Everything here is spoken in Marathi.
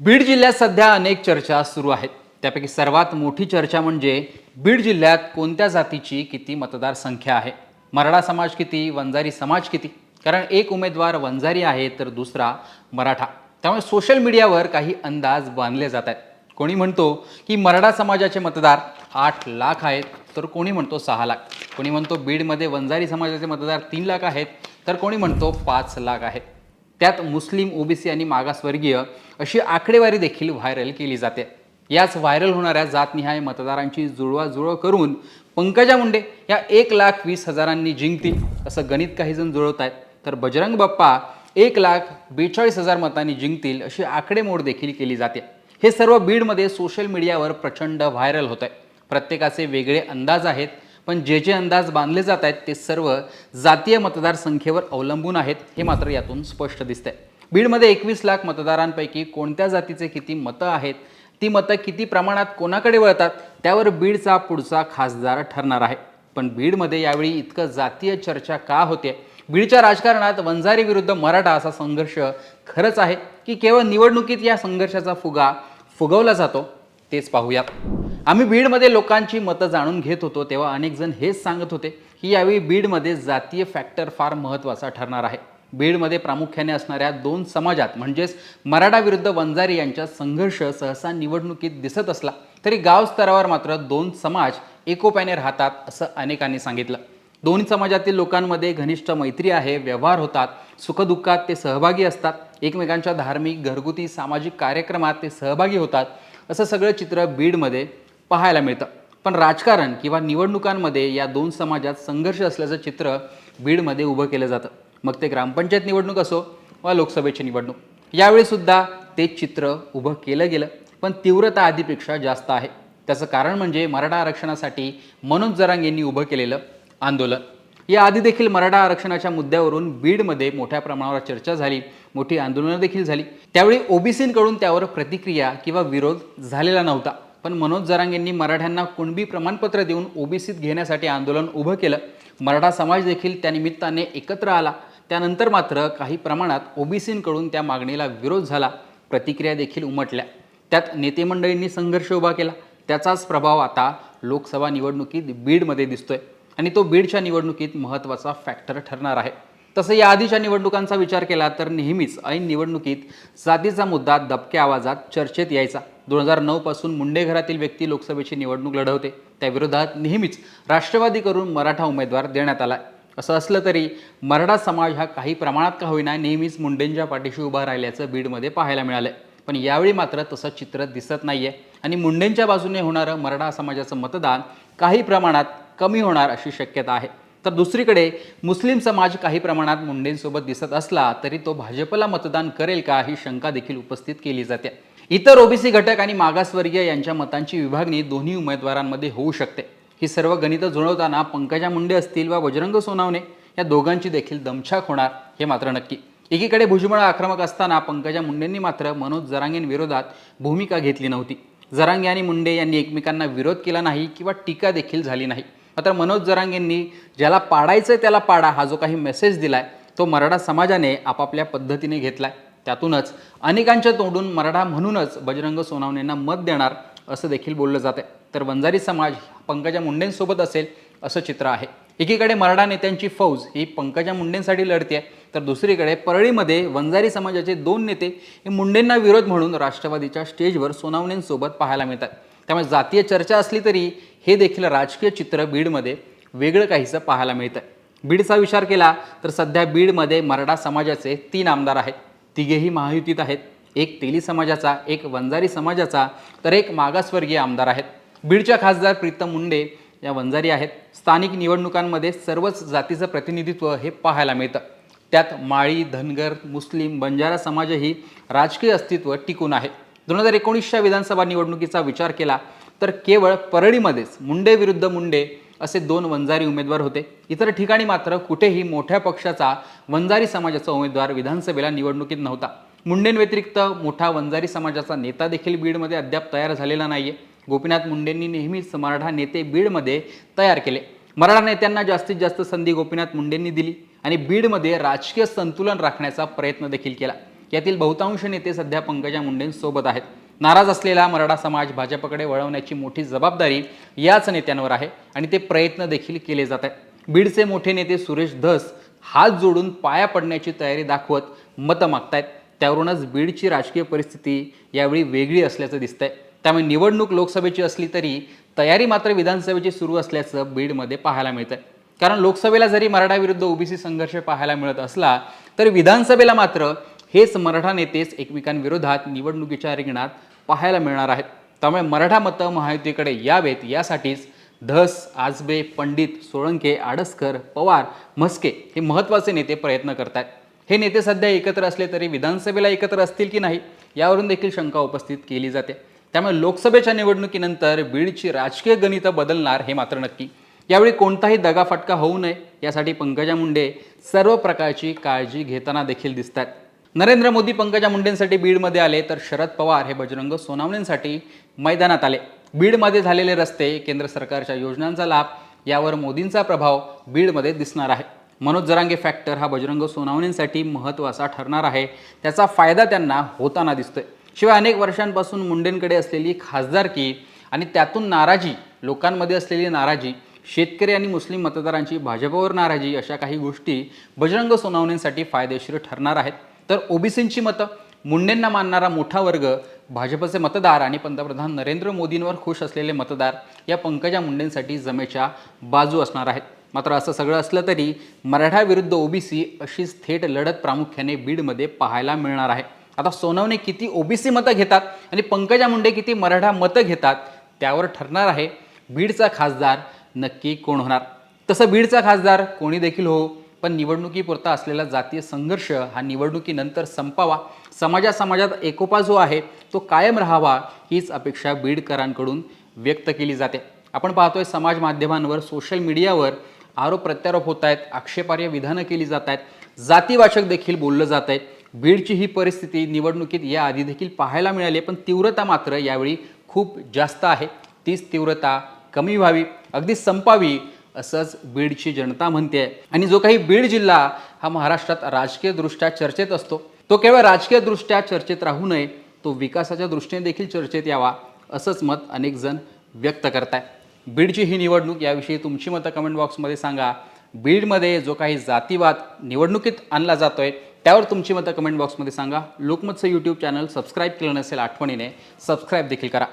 बीड जिल्ह्यात सध्या अनेक चर्चा सुरू आहेत. त्यापैकी सर्वात मोठी चर्चा म्हणजे बीड जिल्ह्यात कोणत्या जातीची किती मतदारसंख्या आहे? मराठा समाज किती? वंजारी समाज किती? कारण एक उमेदवार वंजारी आहे तर दुसरा मराठा. त्यामुळे सोशल मीडियावर काही अंदाज बांधले जात आहेत. कोणी म्हणतो की मराठा समाजाचे मतदार आठ लाख आहेत तर कोणी म्हणतो सहा लाख. कोणी म्हणतो बीडमध्ये वंजारी समाजाचे मतदार तीन लाख आहेत तर कोणी म्हणतो पाच लाख आहेत. त्यात मुस्लिम ओबीसी आणि मागासवर्गीय अशी आकडेवारी देखील व्हायरल केली जाते. याच व्हायरल होणाऱ्या जातनिहाय मतदारांची जुळवाजुळव करून पंकजा मुंडे या एक लाख वीस हजारांनी जिंकतील असं गणित काही जण जुळवत आहेत तर बजरंग बाप्पा एक लाख बेचाळीस हजार मतांनी जिंकतील अशी आकडेमोड देखील केली जाते. हे सर्व बीडमध्ये सोशल मीडियावर प्रचंड व्हायरल होत आहे प्रत्येकाचे वेगळे अंदाज आहेत. पण जे जे अंदाज बांधले जात आहेत ते सर्व जातीय मतदारसंख्येवर अवलंबून आहेत हे मात्र यातून स्पष्ट दिसतंय. बीडमध्ये एकवीस लाख मतदारांपैकी कोणत्या जातीचे किती मतं आहेत? ती मतं किती प्रमाणात कोणाकडे वळतात? त्यावर बीडचा पुढचा खासदार ठरणार आहे. पण बीडमध्ये यावेळी इतकं जातीय चर्चा का होते? बीडच्या राजकारणात वंजारी विरुद्ध मराठा असा संघर्ष खरंच आहे की केवळ निवडणुकीत या संघर्षाचा फुगा फुगवला जातो? तेच पाहूयात. आम्ही बीडमध्ये लोकांची मतं जाणून घेत होतो तेव्हा अनेक जण हेच सांगत होते की यावेळी बीडमध्ये जातीय फॅक्टर फार महत्त्वाचा ठरणार आहे. बीडमध्ये प्रामुख्याने असणाऱ्या दोन समाजात म्हणजेच मराठा विरुद्ध वंजारी यांच्यात संघर्ष सहसा निवडणुकीत दिसत असला तरी गाव स्तरावर मात्र दोन समाज एकोप्याने राहतात असं अनेकांनी सांगितलं. दोन्ही समाजातील लोकांमध्ये घनिष्ठ मैत्री आहे व्यवहार होतात सुखदुःखात ते सहभागी असतात एकमेकांच्या धार्मिक घरगुती सामाजिक कार्यक्रमात ते सहभागी होतात असं सगळं चित्र बीडमध्ये पाहायला मिळतं. पण राजकारण किंवा निवडणुकांमध्ये या दोन समाजात संघर्ष असल्याचं चित्र बीडमध्ये उभं केलं जातं. मग ते ग्रामपंचायत निवडणूक असो वा लोकसभेची निवडणूक यावेळीसुद्धा ते चित्र उभं केलं गेलं. पण तीव्रता आधीपेक्षा जास्त आहे. त्याचं कारण म्हणजे मराठा आरक्षणासाठी मनोज जरांग यांनी उभं केलेलं आंदोलन. या आधी देखील मराठा आरक्षणाच्या मुद्द्यावरून बीडमध्ये मोठ्या प्रमाणावर चर्चा झाली मोठी आंदोलनं देखील झाली. त्यावेळी ओबीसींकडून त्यावर प्रतिक्रिया किंवा विरोध झालेला नव्हता. पण मनोज जरांगेंनी मराठ्यांना कुणबी प्रमाणपत्र देऊन ओबीसीत घेण्यासाठी आंदोलन उभं केलं. मराठा समाज देखील त्या निमित्ताने एकत्र आला. त्यानंतर मात्र काही प्रमाणात ओबीसींकडून त्या मागणीला विरोध झाला. प्रतिक्रिया देखील उमटल्या. त्यात नेतेमंडळींनी संघर्ष उभा केला. त्याचाच प्रभाव आता लोकसभा निवडणुकीत बीडमध्ये दिसतोय. आणि तो बीडच्या निवडणुकीत महत्त्वाचा फॅक्टर ठरणार आहे. तसं या आधीच्या निवडणुकांचा विचार केला तर नेहमीच ऐन निवडणुकीत जातीचा मुद्दा दबक्या आवाजात चर्चेत यायचा. दोन हजार नऊ पासून मुंडे घरातील व्यक्ती लोकसभेची निवडणूक लढवते. त्याविरोधात नेहमीच राष्ट्रवादी करून मराठा उमेदवार देण्यात आला असं असलं तरी मराठा समाज हा काही प्रमाणात का होईना नेहमीच मुंडेंच्या पाठीशी उभा राहिल्याचं बीडमध्ये पाहायला मिळालंय. पण यावेळी मात्र तसं चित्र दिसत नाही आहे आणि मुंडेंच्या बाजूने होणारं मराठा समाजाचं मतदान काही प्रमाणात कमी होणार अशी शक्यता आहे. तर दुसरीकडे मुस्लिम समाज काही प्रमाणात मुंडेंसोबत दिसत असला तरी तो भाजपला मतदान करेल का ही शंका देखील उपस्थित केली जाते. इतर ओबीसी घटक आणि मागासवर्गीय यांच्या मतांची विभागणी दोन्ही उमेदवारांमध्ये होऊ शकते. ही सर्व गणितं जुळवताना पंकजा मुंडे असतील वा बजरंग सोनावणे या दोघांची देखील दमछाक होणार हे मात्र नक्की. एकीकडे भुजबळ आक्रमक असताना पंकजा मुंडेंनी मात्र मनोज जरांगेंविरोधात भूमिका घेतली नव्हती. जरांगे आणि मुंडे यांनी एकमेकांना विरोध केला नाही किंवा टीका देखील झाली नाही. मात्र मनोज जरांगेंनी ज्याला पाडायचं त्याला पाडा हा जो काही मेसेज दिलाय तो मराठा समाजाने आपापल्या पद्धतीने घेतलाय. त्यातूनच अनेकांच्या तोंडून मराठा म्हणूनच बजरंग सोनावणेंना मत देणार असं देखील बोललं जाते तर वंजारी समाज पंकजा मुंडेंसोबत असेल असं चित्र आहे. एकीकडे मराठा नेत्यांची फौज ही पंकजा मुंडेंसाठी लढते तर दुसरीकडे परळीमध्ये वंजारी समाजाचे दोन नेते हे मुंडेंना विरोध म्हणून राष्ट्रवादीच्या स्टेजवर सोनावणेंसोबत पाहायला मिळतात. त्यामुळे जातीय चर्चा असली तरी हे देखील राजकीय चित्र बीडमध्ये वेगळं काहीसं पाहायला मिळतं बीडचा विचार केला तर सध्या बीडमध्ये मराठा समाजाचे तीन आमदार आहेत. तिघेही महायुतीत आहेत. एक तेली समाजाचा एक वंजारी समाजाचा तर एक मागासवर्गीय आमदार आहेत. बीडच्या खासदार प्रीतम मुंडे या वंजारी आहेत. स्थानिक निवडणुकांमध्ये सर्वच जातीचं प्रतिनिधित्व हे पाहायला मिळतं. त्यात माळी धनगर मुस्लिम बंजारा समाजही राजकीय अस्तित्व टिकून आहे. दोन हजार एकोणीसच्या विधानसभा निवडणुकीचा विचार केला तर केवळ परळीमध्येच मुंडे विरुद्ध मुंडे असे दोन वंजारी उमेदवार होते. इतर ठिकाणी मात्र कुठेही मोठ्या पक्षाचा वंजारी समाजाचा उमेदवार विधानसभेला निवडणुकीत नव्हता. मुंडेंव्यतिरिक्त मोठा वंजारी समाजाचा नेता देखील बीडमध्ये अद्याप तयार झालेला नाहीये. गोपीनाथ मुंडेंनी नेहमीच मराठा नेते बीडमध्ये तयार केले. मराठा नेत्यांना जास्तीत जास्त संधी गोपीनाथ मुंडेंनी दिली आणि बीडमध्ये राजकीय संतुलन राखण्याचा प्रयत्न देखील केला. यातील बहुतांश नेते सध्या पंकजा मुंडेंसोबत आहेत. नाराज असलेला मराठा समाज भाजपकडे वळवण्याची मोठी जबाबदारी याच नेत्यांवर आहे आणि ते प्रयत्न देखील केले जात आहेत. बीडचे मोठे नेते सुरेश धस हात जोडून पाया पडण्याची तयारी दाखवत मतं मागतायत. त्यावरूनच बीडची राजकीय परिस्थिती यावेळी वेगळी असल्याचं दिसतंय. त्यामुळे निवडणूक लोकसभेची असली तरी तयारी मात्र विधानसभेची सुरू असल्याचं बीडमध्ये पाहायला मिळतंय. कारण लोकसभेला जरी मराठा विरुद्ध ओबीसी संघर्ष पाहायला मिळत असला तरी विधानसभेला मात्र हेच मराठा नेतेच एकमेकांविरोधात निवडणुकीच्या रिंगणात पाहायला मिळणार आहेत. त्यामुळे मराठा मतं महायुतीकडे यावेत यासाठीच धस आजबे पंडित सोळंके आडसकर पवार म्हस्के हे महत्त्वाचे नेते प्रयत्न करतात हे नेते सध्या एकत्र असले तरी विधानसभेला एकत्र असतील की नाही यावरून देखील शंका उपस्थित केली जाते. त्यामुळे लोकसभेच्या निवडणुकीनंतर बीडची राजकीय गणितं बदलणार हे मात्र नक्की. यावेळी कोणताही दगाफटका होऊ नये यासाठी पंकजा मुंडे सर्व प्रकारची काळजी घेताना देखील दिसतात नरेंद्र मोदी पंकजा मुंडेंसाठी बीडमध्ये आले तर शरद पवार हे बजरंग सोनावणेंसाठी मैदानात आले. बीडमध्ये झालेले रस्ते केंद्र सरकारच्या योजनांचा लाभ यावर मोदींचा प्रभाव बीडमध्ये दिसणार आहे. मनोज जरांगे फॅक्टर हा बजरंग सोनावणेंसाठी महत्त्वाचा ठरणार आहे. त्याचा फायदा त्यांना होताना दिसतोय. शिवाय अनेक वर्षांपासून मुंडेंकडे असलेली खासदारकी आणि त्यातून नाराजी लोकांमध्ये असलेली नाराजी शेतकरी आणि मुस्लिम मतदारांची भाजपवर नाराजी अशा काही गोष्टी बजरंग सोनावणेंसाठी फायदेशीर ठरणार आहेत. तर ओबीसींची मतं. मुंडेंना मानणारा मोठा वर्ग भाजपचे मतदार आणि पंतप्रधान नरेंद्र मोदींवर खुश असलेले मतदार या पंकजा मुंडेंसाठी जमेच्या बाजू असणार आहेत. मात्र असं सगळं असलं तरी मराठा विरुद्ध ओबीसी अशीच थेट लढत प्रामुख्याने बीडमध्ये पाहायला मिळणार आहे. आता सोनवणे किती ओबीसी मतं घेतात आणि पंकजा मुंडे किती मराठा मतं घेतात त्यावर ठरणार आहे. बीडचा खासदार नक्की कोण होणार? तसं बीडचा खासदार कोणी देखील हो? पण निवडणुकीपुरता असलेला जातीय संघर्ष हा निवडणुकीनंतर संपावा. समाजा समाजात एकोपा जो आहे तो कायम राहावा हीच अपेक्षा बीडकरांकडून व्यक्त केली जाते. आपण पाहतोय समाज माध्यमांवर सोशल मीडियावर आरोप प्रत्यारोप होत आहेत आक्षेपार्ह विधानं केली जात आहेत. जातीवाचक देखील बोललं जात आहे. बीडची ही परिस्थिती निवडणुकीत याआधी देखील पाहायला मिळाली पण तीव्रता मात्र यावेळी खूप जास्त आहे. तीच तीव्रता कमी व्हावी अगदी संपावी असंच बीडची जनता म्हणते आणि जो काही बीड जिल्हा हा महाराष्ट्रात राजकीयदृष्ट्या चर्चेत असतो तो केवळ राजकीयदृष्ट्या चर्चेत राहू नये तो विकासाच्या दृष्टीने देखील चर्चेत यावा असंच मत अनेक जण व्यक्त करताय. बीडची ही निवडणूक याविषयी तुमची मतं कमेंट बॉक्समध्ये सांगा. बीडमध्ये जो काही जातीवाद निवडणुकीत आणला जातोय त्यावर तुमची मतं कमेंट बॉक्समध्ये सांगा. लोकमतचं यूट्यूब चॅनल सबस्क्राईब केलं नसेल आठवणीने सबस्क्राईब देखील करा.